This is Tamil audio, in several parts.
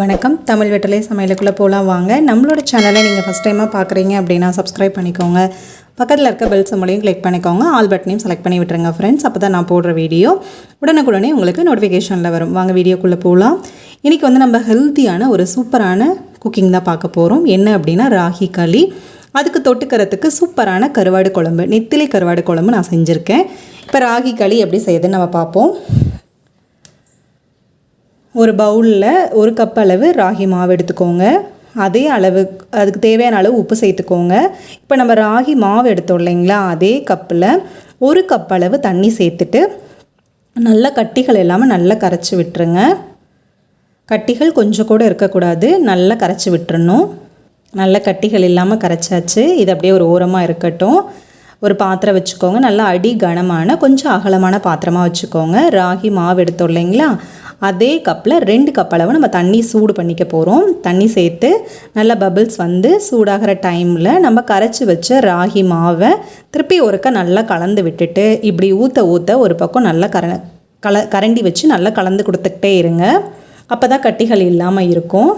வணக்கம். தமிழ் வெட்டலை சமையலுக்குள்ளே போகலாம் வாங்க. நம்மளோட சேனலை நீங்கள் ஃபஸ்ட் டைமாக பார்க்குறீங்க அப்படின்னா சப்ஸ்கிரைப் பண்ணிக்கோங்க. பக்கத்தில் இருக்க பெல் சிம்மலையும் கிளிக் பண்ணிக்கோங்க. ஆல் பட்டனையும் செலக்ட் பண்ணி விட்டுருங்க ஃப்ரெண்ட்ஸ் அப்போ தான் நான் போடுற வீடியோ உடனுக்குடனே உங்களுக்கு நோட்டிஃபிகேஷனில் வரும். வாங்க வீடியோக்குள்ளே போகலாம் இன்றைக்கி வந்து நம்ம ஹெல்த்தியான ஒரு சூப்பரான குக்கிங் தான் பார்க்க போகிறோம் என்ன அப்படின்னா ராகி களி. அதுக்கு தொட்டுக்கிறதுக்கு சூப்பரான கருவாடு குழம்பு. நெத்திலி கருவாடு குழம்பு நான் செஞ்சுருக்கேன். இப்போ ராகி களி எப்படி செய்யுதுன்னு நம்ம பார்ப்போம். ஒரு பவுலில் ஒரு கப் அளவு ராகி மாவு எடுத்துக்கோங்க. அதே அளவு அதுக்கு தேவையான அளவு உப்பு சேர்த்துக்கோங்க. இப்போ நம்ம ராகி மாவு எடுத்தோம் இல்லைங்களா? அதே கப்பில் ஒரு கப் அளவு தண்ணி சேர்த்துட்டு நல்லா கட்டிகள் இல்லாமல் நல்லா கரைச்சி விட்டுருங்க. கட்டிகள் கொஞ்சம் கூட இருக்கக்கூடாது. நல்லா கரைச்சி விட்டுறணும். நல்ல கட்டிகள் இல்லாமல் கரைச்சாச்சு. இது அப்படியே ஒரு ஓரமாக இருக்கட்டும். ஒரு பாத்திரம் வச்சுக்கோங்க. நல்லா அடி கனமான கொஞ்சம் அகலமான பாத்திரமாக வச்சுக்கோங்க. ராகி மாவு எடுத்தோம் இல்லைங்களா? அதே கப்பில் ரெண்டு கப் அளவு நம்ம தண்ணி சூடு பண்ணிக்க போகிறோம். தண்ணி சேர்த்து நல்லா பபிள்ஸ் வந்து சூடாகிற டைமில் நம்ம கரைச்சி வச்ச ராகி மாவை திருப்பி ஒருக்க நல்லா கலந்து விட்டுட்டு இப்படி ஊற்ற ஊற்ற ஒரு பக்கம் நல்லா கர கல கரண்டி வச்சு நல்லா கலந்து கொடுத்துக்கிட்டே இருங்க. அப்போ தான் கட்டிகள் இல்லாமல் இருக்கும்.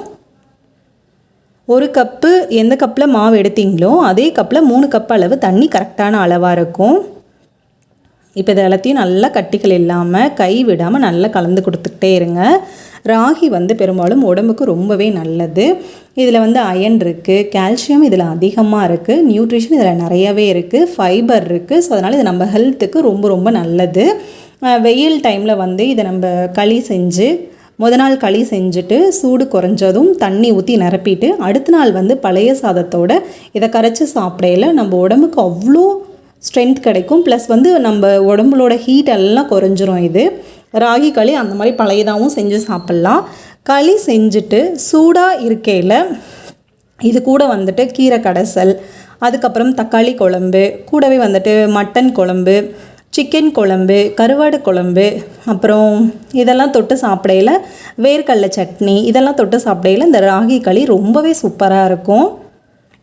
ஒரு கப்பு எந்த கப்பில் மாவு எடுத்தீங்களோ அதே கப்பில் மூணு கப் அளவு தண்ணி கரெக்டான அளவாக இருக்கும். இப்போ இது எல்லாத்தையும் நல்லா கட்டிகள் இல்லாமல் கை விடாமல் நல்லா கலந்து கொடுத்துக்கிட்டே இருங்க. ராகி வந்து பெரும்பாலும் உடம்புக்கு ரொம்பவே நல்லது. இதில் வந்து அயன் இருக்குது கால்சியம் இதில் அதிகமாக இருக்குது நியூட்ரிஷன் இதில் நிறையவே இருக்குது ஃபைபர் இருக்குது ஸோ அதனால் இது நம்ம ஹெல்த்துக்கு ரொம்ப ரொம்ப நல்லது. வெயில் டைமில் வந்து இதை நம்ம களி செஞ்சு முத நாள் களி செஞ்சுட்டு சூடு குறைஞ்சதும் தண்ணி ஊற்றி நிரப்பிட்டு அடுத்த நாள் வந்து பழைய சாதத்தோட இதை கரைச்சி சாப்பிடையில நம்ம உடம்புக்கு அவ்வளோ ஸ்ட்ரென்த் கிடைக்கும். ப்ளஸ் வந்து நம்ம உடம்புலோட ஹீட் எல்லாம் குறைஞ்சிரும் இது. ராகி களி அந்த மாதிரி பழையதாகவும் செஞ்சு சாப்பிட்லாம். களி செஞ்சுட்டு சூடாக இருக்கையில் இது கூட வந்துட்டு கீரை கடைசல் அதுக்கப்புறம் தக்காளி குழம்பு கூடவே வந்துட்டு மட்டன் குழம்பு சிக்கன் குழம்பு கருவாடு குழம்பு அப்புறம் இதெல்லாம் தொட்டு சாப்பிடையில வேர்க்கடலை சட்னி இதெல்லாம் தொட்டு சாப்பிடையில இந்த ராகி களி ரொம்பவே சூப்பராக இருக்கும்.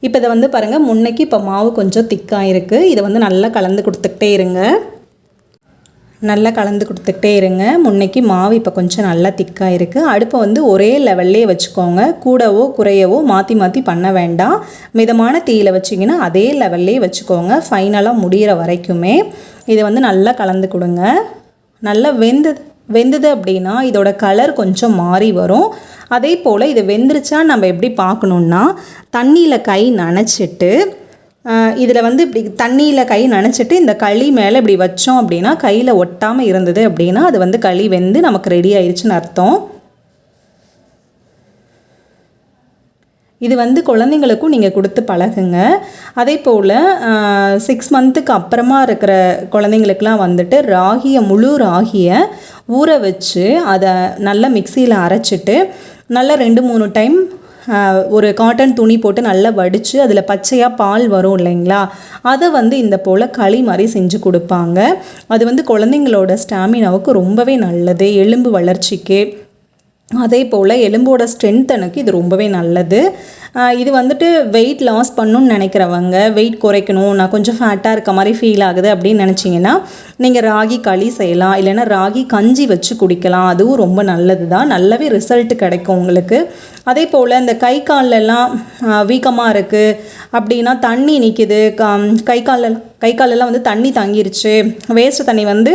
இப்போ இதை வந்து பாருங்கள் முன்னைக்கு இப்போ மாவு கொஞ்சம் திக்காக இருக்குது இதை வந்து நல்லா கலந்து கொடுத்துக்கிட்டே இருங்க. நல்லா கலந்து கொடுத்துக்கிட்டே இருங்க. முன்னைக்கு மாவு இப்போ கொஞ்சம் நல்லா திக்காக இருக்குது அடுப்பை வந்து ஒரே லெவல்லே வச்சுக்கோங்க. கூடவோ குறையவோ மாற்றி மாற்றி பண்ண வேண்டாம். மிதமான தீயில் வச்சிங்கன்னா அதே லெவல்லே வச்சுக்கோங்க. ஃபைனலாக முடிகிற வரைக்குமே இதை வந்து நல்லா கலந்து கொடுங்க. நல்லா வெந்தது வெந்தது அப்படின்னா இதோட கலர் கொஞ்சம் மாறி வரும். அதே போல் இது வெந்துருச்சா நம்ம எப்படி பார்க்கணுன்னா தண்ணியில் கை நனைச்சிட்டு இதில் வந்து இப்படி தண்ணியில் கை நனைச்சிட்டு இந்த களி மேலே இப்படி வச்சோம் அப்படின்னா கையில் ஒட்டாமல் இருந்தது அப்படின்னா அது வந்து களி வெந்து நமக்கு ரெடி ஆயிடுச்சுன்னு அர்த்தம். இது வந்து குழந்தைங்களுக்கும் நீங்கள் கொடுத்து பழகுங்க. அதே போல் சிக்ஸ் மந்த்துக்கு அப்புறமா இருக்கிற குழந்தைங்களுக்கெலாம் வந்துட்டு ராகியை முழு ராகியை ஊற வச்சு அதை நல்லா மிக்சியில் அரைச்சிட்டு நல்லா ரெண்டு மூணு டைம் ஒரு காட்டன் துணி போட்டு நல்லா வடித்து அதில் பச்சையாக பால் வரும் இல்லைங்களா? அதை வந்து இந்த போல் களி மாதிரி செஞ்சு கொடுப்பாங்க. அது வந்து குழந்தைங்களோட ஸ்டாமினாவுக்கு ரொம்பவே நல்லது. எலும்பு வளர்ச்சிக்கு. அதே போல் எலும்போட ஸ்ட்ரென்த்தனுக்கு இது ரொம்பவே நல்லது. இது வந்துட்டு வெயிட் லாஸ் பண்ணணும்னு நினைக்கிறவங்க வெயிட் குறைக்கணும் நான் கொஞ்சம் ஃபேட்டாக இருக்க மாதிரி ஃபீல் ஆகுது அப்படின்னு நினச்சிங்கன்னா நீங்கள் ராகி களி செய்யலாம் இல்லைன்னா ராகி கஞ்சி வச்சு குடிக்கலாம். அதுவும் ரொம்ப நல்லது தான் நல்லாவே ரிசல்ட் கிடைக்கும் உங்களுக்கு. அதே போல் இந்த கை காலெல்லாம் வீக்கமாக இருக்குது அப்படின்னா தண்ணி நிற்கிது கை காலில் கை காலெல்லாம் வந்து தண்ணி தங்கிருச்சு. வேஸ்ட்டு தண்ணி வந்து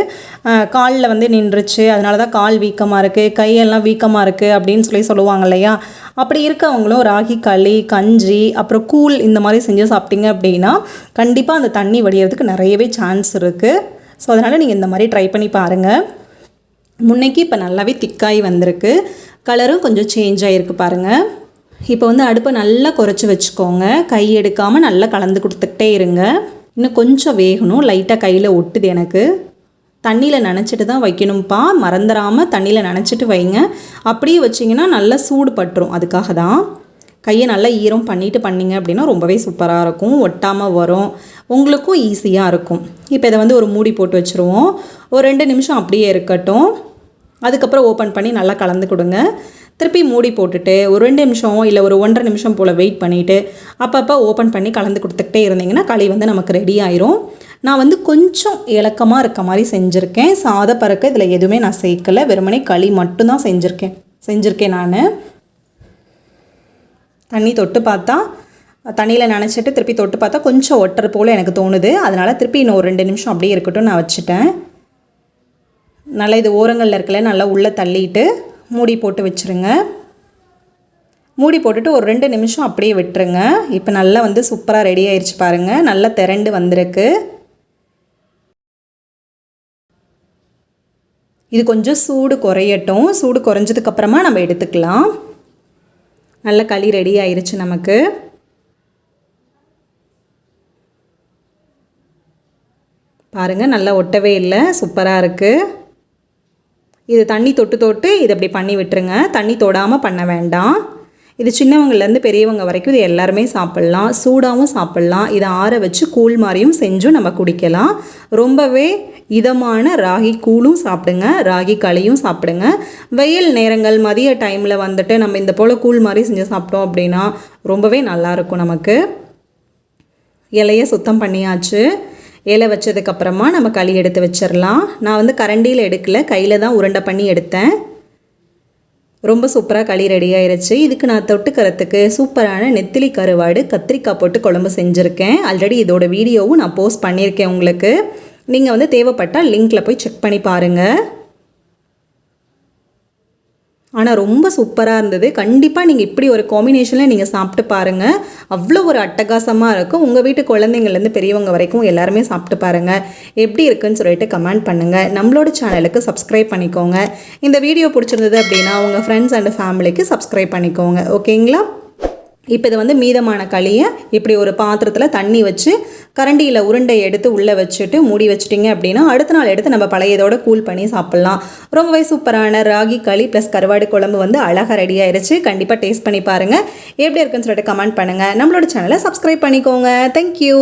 காலில் வந்து நின்றுச்சு. அதனால தான் கால் வீக்கமாக இருக்குது கையெல்லாம் வீக்கமாக இருக்குது அப்படின்னு சொல்லி சொல்லுவாங்க இல்லையா? அப்படி இருக்கவங்களும் ராகி களி கஞ்சி அப்புறம் கூழ் இந்த மாதிரி செஞ்சு சாப்பிட்டீங்க அப்படின்னா கண்டிப்பாக அந்த தண்ணி வடிகிறதுக்கு நிறையவே சான்ஸ் இருக்குது ஸோ அதனால் நீங்கள் இந்த மாதிரி ட்ரை பண்ணி பாருங்கள் முன்னைக்கு இப்போ நல்லாவே திக்காய் வந்திருக்கு. கலரும் கொஞ்சம் சேஞ்ச் ஆகிருக்கு பாருங்கள் இப்போ வந்து அடுப்பை நல்லா குறைச்சி வச்சுக்கோங்க. கை எடுக்காமல் நல்லா கலந்து கொடுத்துக்கிட்டே இருங்க. இன்னும் கொஞ்சம் வேகணும். லைட்டாக கையில் ஒட்டுது எனக்கு. தண்ணியில் நினச்சிட்டு தான் வைக்கணும்ப்பா மறந்துடாமல் தண்ணியில் நினச்சிட்டு வைங்க. அப்படியே வச்சிங்கன்னா நல்லா சூடு பட்டுரும். அதுக்காக தான் கையை நல்லா ஈரம் பண்ணிவிட்டு பண்ணிங்க அப்படின்னா ரொம்பவே சூப்பராக இருக்கும். ஒட்டாமல் வரும். உங்களுக்கும் ஈஸியாக இருக்கும். இப்போ இதை வந்து ஒரு மூடி போட்டு வச்சுருவோம். ஒரு ரெண்டு நிமிஷம் அப்படியே இருக்கட்டும். அதுக்கப்புறம் ஓப்பன் பண்ணி நல்லா கலந்து கொடுங்க. திருப்பி மூடி போட்டுட்டு ஒரு ரெண்டு நிமிஷம் இல்லை ஒரு ஒன்றரை நிமிஷம் போல் வெயிட் பண்ணிவிட்டு அப்பப்போ ஓப்பன் பண்ணி கலந்து கொடுத்துக்கிட்டே இருந்தீங்கன்னா களி வந்து நமக்கு ரெடி ஆயிரும். நான் வந்து கொஞ்சம் இலக்கமாக இருக்க மாதிரி செஞ்சுருக்கேன். சாத பறக்க இதில் எதுவுமே நான் சேர்க்கலை. வெறுமனே களி மட்டும்தான் செஞ்சுருக்கேன். செஞ்சுருக்கேன் நான். தண்ணி தொட்டு பார்த்தா தண்ணியில் நினச்சிட்டு திருப்பி தொட்டு பார்த்தா கொஞ்சம் ஒட்டுற போல் எனக்கு தோணுது. அதனால் திருப்பி இன்னும் ஒரு ரெண்டு நிமிஷம் அப்படியே இருக்கட்டும் நான் வச்சுட்டேன். நல்லா இது ஓரங்களில் இருக்கல நல்லா உள்ளே தள்ளிட்டு மூடி போட்டு வச்சுருங்க. மூடி போட்டுட்டு ஒரு ரெண்டு நிமிஷம் அப்படியே விட்டுருங்க. இப்போ நல்லா வந்து சூப்பராக ரெடி ஆயிடுச்சு பாருங்கள் நல்லா திரண்டு வந்திருக்கு. இது கொஞ்சம் சூடு குறையட்டும். சூடு குறைஞ்சதுக்கப்புறமா நம்ம எடுத்துக்கலாம். நல்ல களி ரெடி ஆயிருச்சு நமக்கு. பாருங்கள் நல்லா ஒட்டவே இல்லை. சூப்பராக இருக்குது இது தண்ணி தொட்டு தொட்டு இது அப்படி பண்ணி விட்டுருங்க. தண்ணி தொடாமல் பண்ண வேண்டாம். இது சின்னவங்கலேருந்து பெரியவங்க வரைக்கும் இது எல்லாருமே சாப்பிட்லாம். சூடாகவும் சாப்பிட்லாம். இதை ஆற வச்சு கூழ் மாதிரியும் செஞ்சும் நம்ம குடிக்கலாம். ரொம்பவே இதமான ராகி கூழும் சாப்பிடுங்க. ராகி களியும் சாப்பிடுங்க. வெயில் நேரங்கள் மதிய டைமில் வந்துட்டு நம்ம இந்த போல் கூழ் மாதிரி செஞ்சு சாப்பிட்டோம் அப்படின்னா ரொம்பவே நல்லாயிருக்கும் நமக்கு. இலையை சுத்தம் பண்ணியாச்சு. இலை வச்சதுக்கப்புறமா நம்ம களி எடுத்து வச்சிடலாம் நான் வந்து கரண்டியில் எடுக்கல கையில் தான் உருண்டை பண்ணி எடுத்தேன். ரொம்ப சூப்பராக களி ரெடி ஆயிடுச்சு இதுக்கு நான் தொட்டுக்கிறதுக்கு சூப்பரான நெத்திலி கருவாடு கத்திரிக்காய் போட்டு குழம்பு செஞ்சுருக்கேன். ஆல்ரெடி இதோட வீடியோவும் நான் போஸ்ட் பண்ணியிருக்கேன் உங்களுக்கு. நீங்கள் வந்து தேவைப்பட்டால் லிங்க்கில் போய் செக் பண்ணி பாருங்கள் ஆனால் ரொம்ப சூப்பராக இருந்தது. கண்டிப்பாக நீங்கள் இப்படி ஒரு காம்பினேஷனில் நீங்கள் சாப்பிட்டு பாருங்கள் அவ்வளோ ஒரு அட்டகாசமாக இருக்கும். உங்கள் வீட்டு குழந்தைங்கள்லேருந்து பெரியவங்க வரைக்கும் எல்லாருமே சாப்பிட்டு பாருங்கள் எப்படி இருக்குன்னு சொல்லிட்டு கமெண்ட் பண்ணுங்கள் நம்மளோட சேனலுக்கு சப்ஸ்கிரைப் பண்ணிக்கோங்க. இந்த வீடியோ பிடிச்சிருந்தது அப்படின்னா உங்கள் ஃப்ரெண்ட்ஸ் அண்ட் ஃபேமிலிக்கு சப்ஸ்கிரைப் பண்ணிக்கோங்க. ஓகேங்களா இப்போ இது வந்து மீதமான களியை இப்படி ஒரு பாத்திரத்தில் தண்ணி வச்சு கரண்டியில் உருண்டை எடுத்து உள்ளே வச்சுட்டு மூடி வச்சிட்டிங்க அப்படின்னா அடுத்த நாள் எடுத்து நம்ம பழையதோட கூல் பண்ணி சாப்பிட்லாம். ரொம்பவே சூப்பரான ராகி களி ப்ளஸ் கருவாடு குழம்பு வந்து அழகாக ரெடி ஆயிடுச்சு கண்டிப்பாக டேஸ்ட் பண்ணி பாருங்கள் எப்படி இருக்குன்னு சொல்லிட்டு கமெண்ட் பண்ணுங்கள் நம்மளோட சேனலை சப்ஸ்கிரைப் பண்ணிக்கோங்க. தேங்க்யூ